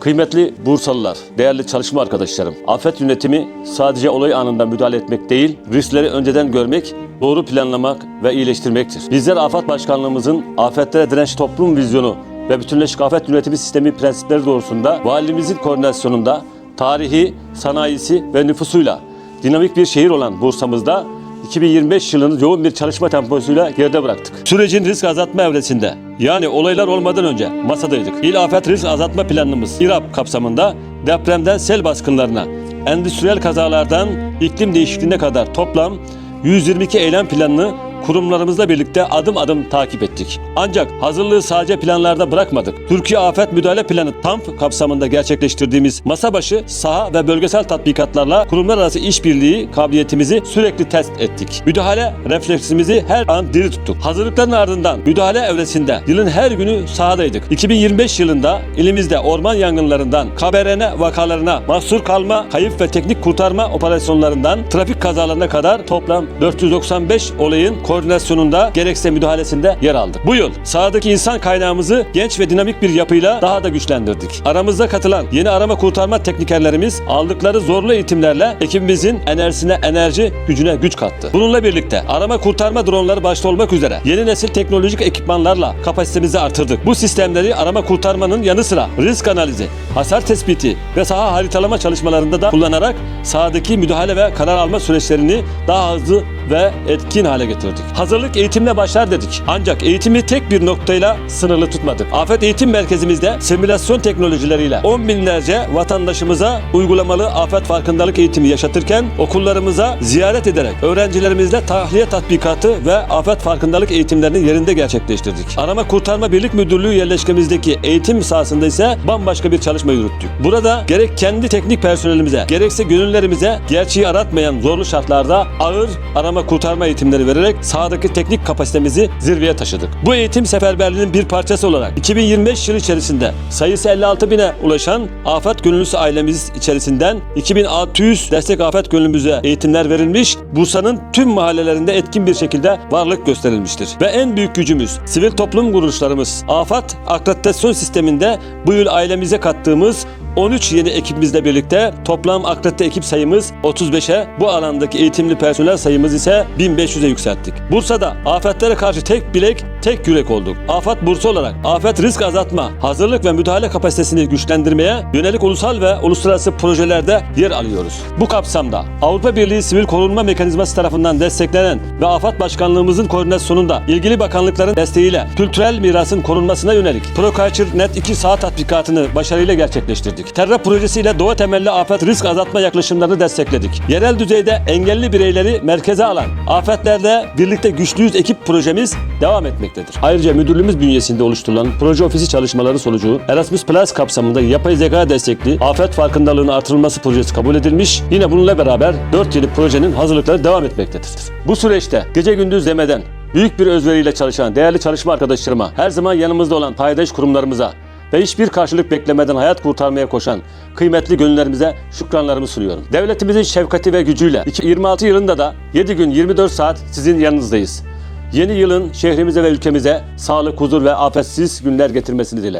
Kıymetli Bursalılar, değerli çalışma arkadaşlarım, afet yönetimi sadece olay anında müdahale etmek değil, riskleri önceden görmek, doğru planlamak ve iyileştirmektir. Bizler Afet Başkanlığımızın afetlere direnç toplum vizyonu ve bütünleşik afet yönetimi sistemi prensipleri doğrultusunda valimizin koordinasyonunda tarihi, sanayisi ve nüfusuyla dinamik bir şehir olan Bursa'mızda 2025 yılını yoğun bir çalışma temposuyla geride bıraktık. Sürecin risk azaltma evresinde yani olaylar olmadan önce masadaydık. İl Afet Risk Azaltma Planımız İRAP kapsamında depremden sel baskınlarına, endüstriyel kazalardan iklim değişikliğine kadar toplam 122 eylem planını kurumlarımızla birlikte adım adım takip ettik. Ancak hazırlığı sadece planlarda bırakmadık. Türkiye Afet Müdahale Planı TAMP kapsamında gerçekleştirdiğimiz masa başı, saha ve bölgesel tatbikatlarla kurumlar arası işbirliği kabiliyetimizi sürekli test ettik. Müdahale refleksimizi her an diri tuttuk. Hazırlıkların ardından müdahale evresinde yılın her günü sahadaydık. 2025 yılında ilimizde orman yangınlarından KBRN vakalarına mahsur kalma, kayıp ve teknik kurtarma operasyonlarından trafik kazalarına kadar toplam 495 olayın koordinasyonunda gerekse müdahalesinde yer aldık. Bu yıl sahadaki insan kaynağımızı genç ve dinamik bir yapıyla daha da güçlendirdik. Aramızda katılan yeni arama kurtarma teknikerlerimiz aldıkları zorlu eğitimlerle ekibimizin enerjisine enerji, gücüne güç kattı. Bununla birlikte arama kurtarma dronları başta olmak üzere yeni nesil teknolojik ekipmanlarla kapasitemizi artırdık. Bu sistemleri arama kurtarmanın yanı sıra risk analizi, hasar tespiti ve saha haritalama çalışmalarında da kullanarak sahadaki müdahale ve karar alma süreçlerini daha hızlı ve etkin hale getirdik. Hazırlık eğitimle başlar dedik. Ancak eğitimi tek bir noktayla sınırlı tutmadık. Afet Eğitim Merkezimizde simülasyon teknolojileriyle 10 binlerce vatandaşımıza uygulamalı afet farkındalık eğitimi yaşatırken okullarımıza ziyaret ederek öğrencilerimizle tahliye tatbikatı ve afet farkındalık eğitimlerini yerinde gerçekleştirdik. Arama Kurtarma Birlik Müdürlüğü yerleşkemizdeki eğitim sahasında ise bambaşka bir çalışma yürüttük. Burada gerek kendi teknik personelimize gerekse gönüllerimize gerçeği aratmayan zorlu şartlarda ağır arama kurtarma eğitimleri vererek sahadaki teknik kapasitemizi zirveye taşıdık. Bu eğitim seferberliğinin bir parçası olarak 2025 yılı içerisinde sayısı 56 bine ulaşan afet gönüllüsü ailemiz içerisinden 2600 destek afet gönüllümüze eğitimler verilmiş, Bursa'nın tüm mahallelerinde etkin bir şekilde varlık gösterilmiştir. Ve en büyük gücümüz sivil toplum kuruluşlarımız. Afet akreditasyon sisteminde bu yıl ailemize kattığımız 13 yeni ekibimizle birlikte toplam akredite ekip sayımız 35'e, bu alandaki eğitimli personel sayımız ise 1500'e yükselttik. Bursa'da afetlere karşı tek bilek, tek yürek olduk. Afet Bursa olarak afet risk azaltma, hazırlık ve müdahale kapasitesini güçlendirmeye yönelik ulusal ve uluslararası projelerde yer alıyoruz. Bu kapsamda Avrupa Birliği Sivil Korunma Mekanizması tarafından desteklenen ve Afet Başkanlığımızın koordinasyonunda ilgili bakanlıkların desteğiyle kültürel mirasın korunmasına yönelik ProCulture Net 2 saha tatbikatını başarıyla gerçekleştirdik. Terra projesiyle doğa temelli afet risk azaltma yaklaşımlarını destekledik. Yerel düzeyde engelli bireyleri merkeze alan afetlerde birlikte güçlüyüz ekip projemiz devam etmektedir. Ayrıca müdürlüğümüz bünyesinde oluşturulan proje ofisi çalışmaları sonucu Erasmus Plus kapsamında yapay zeka destekli afet farkındalığının artırılması projesi kabul edilmiş. Yine bununla beraber 4 yıllık projenin hazırlıkları devam etmektedir. Bu süreçte gece gündüz demeden büyük bir özveriyle çalışan değerli çalışma arkadaşlarıma, her zaman yanımızda olan paydaş kurumlarımıza ve hiçbir karşılık beklemeden hayat kurtarmaya koşan kıymetli gönüllerimize şükranlarımı sunuyorum. Devletimizin şefkati ve gücüyle 2026 yılında da 7 gün 24 saat sizin yanınızdayız. Yeni yılın şehrimize ve ülkemize sağlık, huzur ve afetsiz günler getirmesini dilerim.